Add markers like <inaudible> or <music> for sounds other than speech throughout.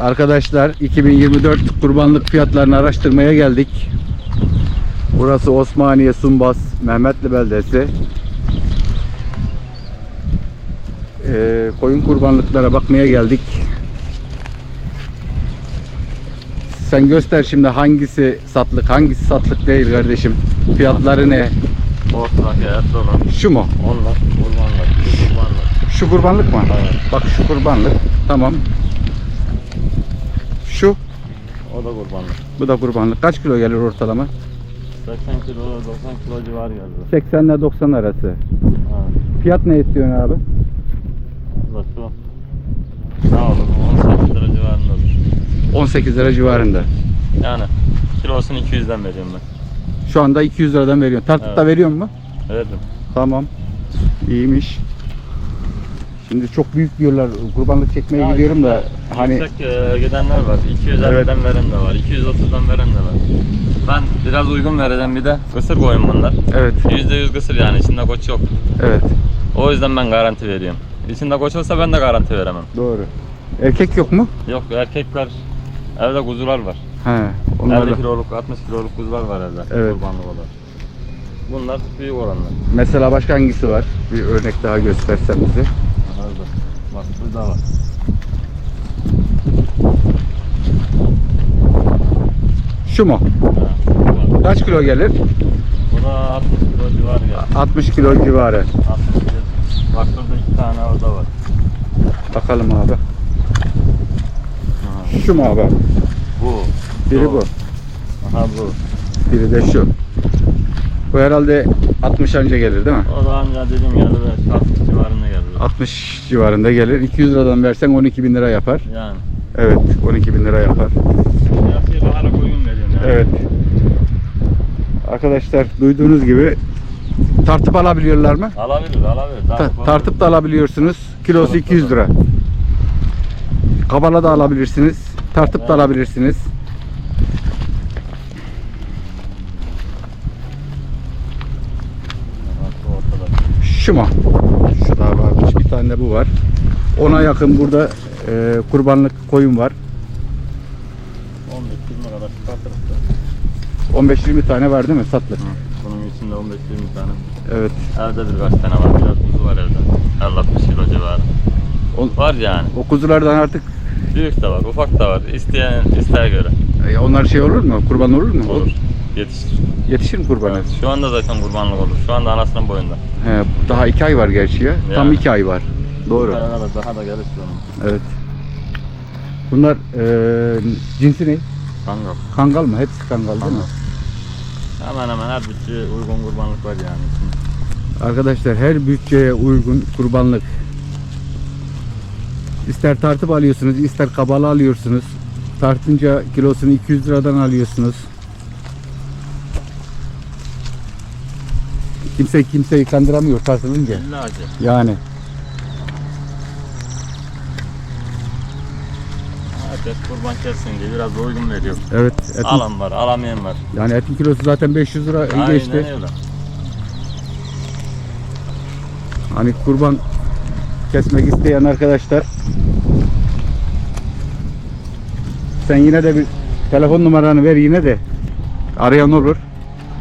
Arkadaşlar 2024 kurbanlık fiyatlarını araştırmaya geldik. Burası Osmaniye Sumbas Mehmetli beldesi. Ee, koyun kurbanlıklara bakmaya geldik. Sen göster şimdi hangisi satlık, hangisi satlık değil kardeşim. Fiyatları ne? Ortadaki etli olan. Şu mu? Onlar kurbanlar. Kurbanlar. Şu kurbanlık mı? Evet. Bak şu kurbanlık. Tamam. O da kurbanlar. Bu da kurbanlık. Kaç kilo gelir ortalama? 80 kilo, 90 kilo civarı geldi. 80 ile 90 arası. Ha. Fiyat ne istiyorsun abi? Şu. Ne olur? 18 lira civarındadır. 18 lira civarında. Yani kilosunu 200'den veriyorum ben. Şu anda 200 liradan veriyorsun. Tartıp da Evet. veriyor mu? Verdim. Tamam. İyiymiş. Şimdi çok büyük diyorlar. Kurbanlık çekmeye Ya gidiyorum da yüksek, hani Yüksek e, gidenler var. 250'den Evet. veren de var. 230'dan veren de var. Ben biraz uygun vereceğim bir de. Kısır koyun bunlar. evet %100 kısır yani. içinde koç yok. evet O yüzden ben garanti veriyorum. İçinde koç olsa ben de garanti veremem. doğru. Erkek yok mu? Yok erkekler evde kuzular var. He. Onlar 50 da. kiloluk 60 kiloluk kuzular var evde. Evet. Kurbanlık olarak. Bunlar büyük oranlar. Mesela başka hangisi var? Bir örnek daha göstersen bize. Nerede? Bak burada var. Şu mu? Ha, bu. Kaç kilo gelir? Bu da 60 kilo civarı geldi. 60 kilo civarı. 60 kilo. Bak burada iki tane orada var. Bakalım abi. Ha, Şu mu abi? bu. Biri Şu. bu. Aha bu. Biri de şu. Bu herhalde 60 anca gelir değil mi? O da dediğim geldi ve 60 civarında geldi. 60 civarında gelir. 200 liradan versen 12 bin lira yapar. Yani. Evet 12 bin lira yapar. Fiyatı yani. Evet. Arkadaşlar duyduğunuz gibi tartıp alabiliyorlar mı? Alabilir, alabilir. Ta- tartıp da alabiliyorsunuz. Kilosu Tartıp da 200 lira. Kabala da alabilirsiniz. Tartıp da Evet. alabilirsiniz. Şu ortada. Şu mu? Şu da varmış. Bir tane de bu var. Ona yakın burada e, kurbanlık koyun var. 15-20 kadar da. 15-20 tane var değil mi satlık? Bunun içinde 15-20 tane. Evet. Evde birkaç tane var. Biraz kuzu var evde. 50-60 kilo civarı. O, Var yani. o kuzulardan artık Büyük de var, ufak da var. İsteyen isteğe göre. e, onlar şey olur mu? Kurban olur mu? Olur. Yetişir. Yetişir mi kurbanı? Evet, Şu anda zaten kurbanlık olur. Şu anda anasının boyunda. He, daha 2 ay var gerçi ya. Tam Yani. 2 ay var. Doğru. Tane daha, da gelir şu an. Evet. Bunlar e, cinsi ne? Kangal. Kangal mı? Hepsi kangal değil mi? Hemen hemen her bütçeye uygun kurbanlık var yani. Arkadaşlar her bütçeye uygun kurbanlık. İster tartıp alıyorsunuz, ister kabalı alıyorsunuz. Tartınca kilosunu 200 liradan alıyorsunuz. Kimse kimseyi kandıramıyor tartılınca. İlla. Yani. Herkes kurban kessin diye biraz da uygun veriyor. Evet. Etin, Alan var, alamayan var. yani etin kilosu zaten 500 lira Aynen geçti. öyle. Hani kurban kesmek isteyen arkadaşlar sen yine de bir telefon numaranı ver yine de arayan olur.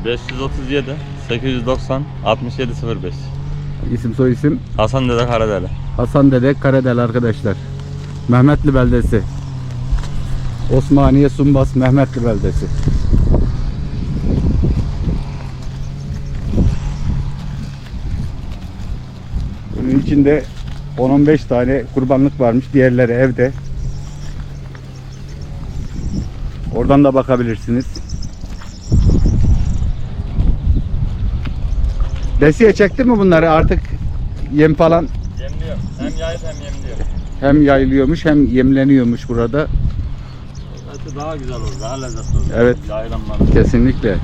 537 890 6705. İsim soy isim Hasan Dede Karadeli. Hasan Dede Karadel arkadaşlar. Mehmetli beldesi. Osmaniye Sumbas Mehmetli beldesi. Bunun içinde 10-15 tane kurbanlık varmış. Diğerleri evde. Oradan da bakabilirsiniz. Besiye çekti mi bunları artık yem falan Yemliyor. Hem yayıp hem yemliyor. hem yayılıyormuş hem yemleniyormuş burada. Eti daha güzel olur, daha lezzetli olur. Evet. Yayılan mal. Kesinlikle.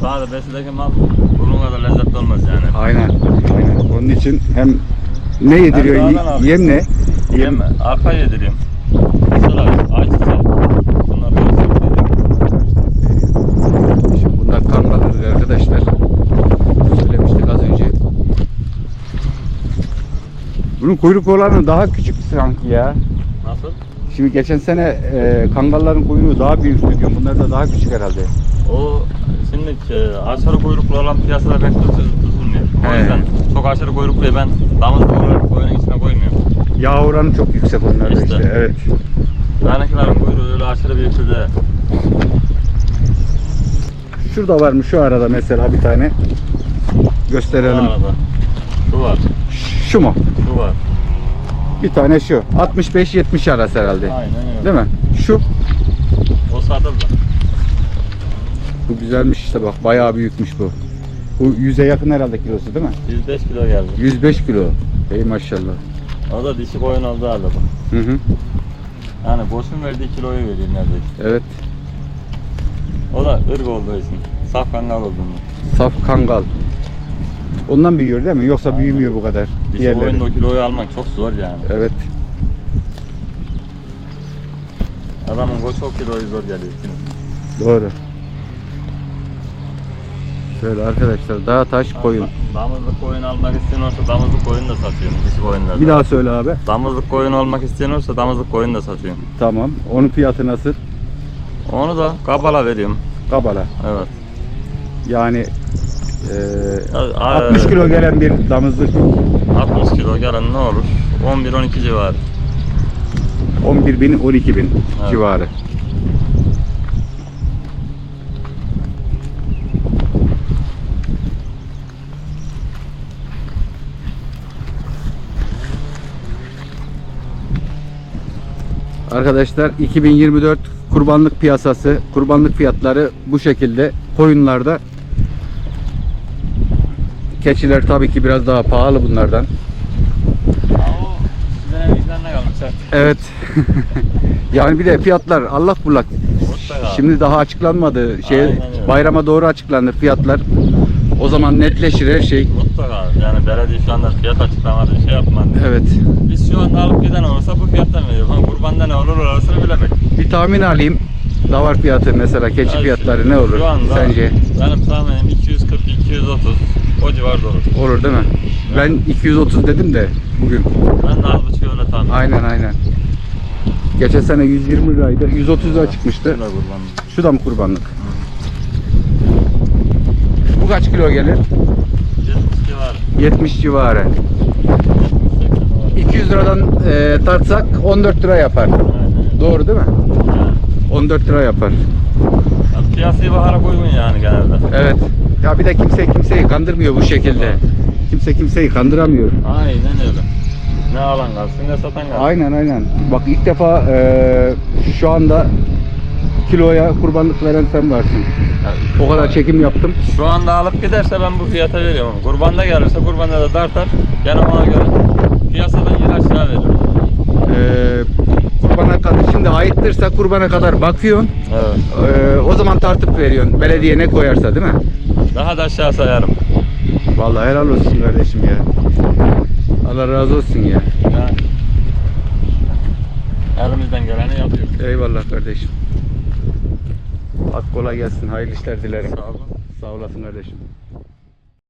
Sadece besideki mal bunun kadar lezzetli olmaz yani. Aynen. Aynen. Onun için hem ne yediriyor? dağdan aldım. Yem ne? Yem arpa yediriyorum. Mesela ayçiçeği. Bunlar. Şimdi bunlar kangalıdır arkadaşlar. Söylemiştik az önce. Bunun kuyruk olanı daha küçük sanki ya. Şimdi geçen sene e, kangalların kuyruğu daha büyüktü diyorum. Bunlar da daha küçük herhalde. O şimdi e, aşırı kuyruklu olan piyasada pek tut- tutulmuyor. O He. yüzden çok aşırı kuyrukluyu ben damızlık olarak koyunun içine koymuyorum. Yağ oranı çok yüksek onlarda işte. İşte. Evet. Danekilerin kuyruğu öyle aşırı büyük bir de. Şurada var mı şu arada mesela bir tane Bu gösterelim. arada. Şu var, Şu mu? şu var. Bir tane şu. 65-70 arası herhalde. Aynen öyle. Değil mi? Şu. O satıldı. Bu güzelmiş işte bak. Bayağı büyükmüş bu. Bu 100'e yakın herhalde kilosu değil mi? 105 kilo geldi. 105 kilo. Ey maşallah. O da dişi koyun oldu herhalde bu. Hı hı. Yani boşun verdiği kiloyu veriyor neredeyse. Evet. O da ırk olduğu için. Saf kangal olduğunu. Saf kangal. Ondan büyüyor değil mi? Yoksa büyümüyor bu kadar. Dişi Diğerleri. koyun da o kiloyu almak çok zor yani. Evet. Adamın koç o kiloyu zor geliyor. Doğru. Şöyle arkadaşlar dağ taş koyun. Damızlık koyun almak isteyen olursa damızlık koyun da satıyorum. Dişi koyunlar. Bir daha söyle abi. Damızlık koyun olmak isteyen olursa damızlık koyun da satıyorum. Tamam. Onun fiyatı nasıl? Onu da kabala veriyorum. Kabala. Evet. Yani a- 60 kilo gelen bir damızlık 60 kilo gelen ne olur? 11-12 civarı. 11 bin 12 bin Evet. civarı. Arkadaşlar 2024 kurbanlık piyasası, kurbanlık fiyatları bu şekilde. Koyunlarda keçiler tabii ki biraz daha pahalı bunlardan. Evet. <laughs> yani bir de fiyatlar allak bullak. Şimdi daha açıklanmadı. Şey bayrama doğru açıklanır fiyatlar. O zaman netleşir her şey. Mutlaka. Yani belediye şu anda fiyat açıklamadı, şey yapmadı. Evet. Biz şu anda alıp giden olursa bu fiyattan veriyoruz. Ama kurbanda ne olur orasını bilemek. Bir tahmin alayım. Davar fiyatı mesela keçi Yani fiyatları ne olur Şu anda sence? benim tahminim 240-230 o civarda olur. Olur değil mi? Ben 230 dedim de bugün. Ben de az buçuk öyle tahmin Aynen aynen. Geçen sene 120 liraydı. 130 lira çıkmıştı. Şöyle kurban. Şu da mı kurbanlık? Bu kaç kilo gelir? 70 civarı. 70 civarı. 80 civarı. 200 liradan e, tartsak 14 lira yapar. Aynen. Doğru değil mi? Yani, 14 lira yapar. Ya piyasayı bahara uygun yani genelde. Evet. Ya bir de kimse kimseyi kandırmıyor bu şekilde. Kimse kimseyi kandıramıyor. Aynen öyle. Ne alan kalsın ne satan kalsın. Aynen aynen. Bak ilk defa e, şu anda kiloya kurbanlık veren sen varsın. Yani O kadar çekim yaptım. Şu anda alıp giderse ben bu fiyata veriyorum. Kurbanda gelirse kurbanda da dartar. Gene ona göre piyasadan yer aşağı veririm. E, kurbana kadar şimdi ayıttırsa kurbana kadar bakıyorsun. Evet. E, o zaman tartıp veriyorsun. Belediye ne koyarsa değil mi? Daha da aşağı sayarım. Vallahi helal olsun kardeşim ya. Allah razı olsun ya. Yani elimizden geleni yapıyoruz. Eyvallah kardeşim. Hadi kolay gelsin. Hayırlı işler dilerim. Sağ olun. Sağ olasın kardeşim.